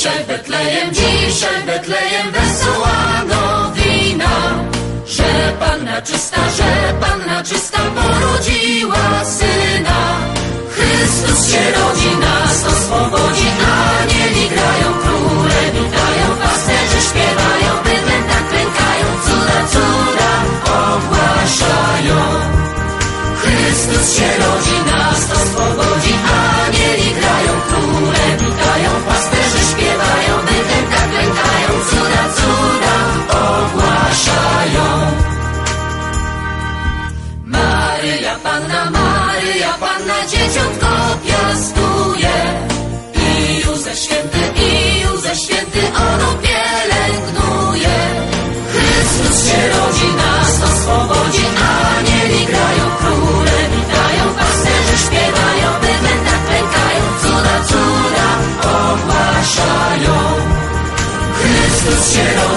Betlejem, dzisiaj Betlejem wesoła nowina, że Panna czysta, że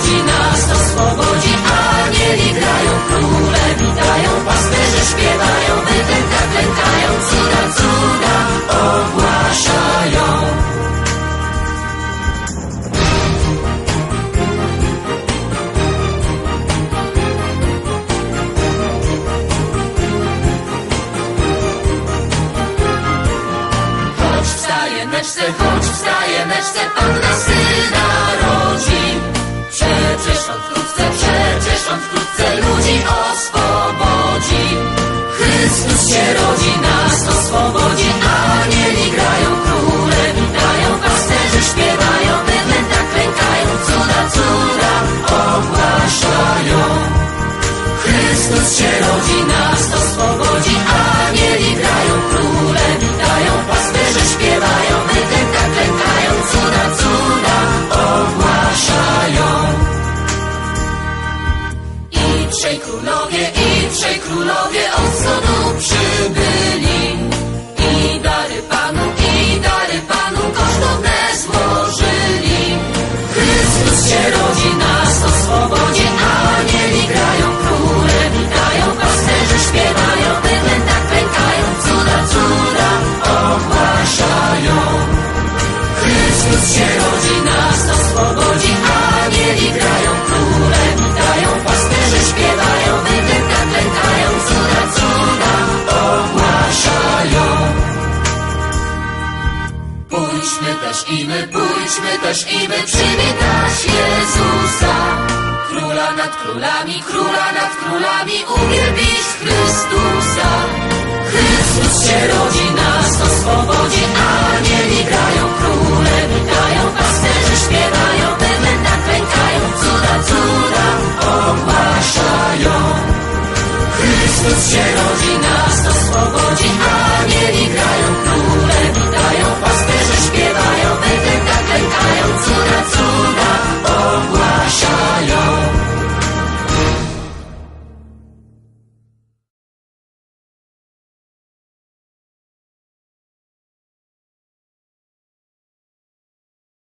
Rodzi, nas to swobodzi, anieli grają, króle witają, pasterze śpiewają, bydlęta klękają, cuda, cuda ogłaszają. Choć wstaje neczce, choć wstaje neczce, Panna się rodzi, nas to swobodzi, anieli grają, króle witają, pasterze śpiewają, bydlęta klękają, cuda, cuda ogłaszają. Chrystus się rodzi, nas to swobodzi, anieli grają, króle witają, pasterze śpiewają, bydlęta klękają, cuda, cuda ogłaszają. I trzej królowie, i trzej królowie od wschodu przybyli. Pójdźmy też i my, pójdźmy też i my przywitać Jezusa. Króla nad królami, króla nad królami, uwielbić Chrystusa. Chrystus się rodzi, nas to swobodzi,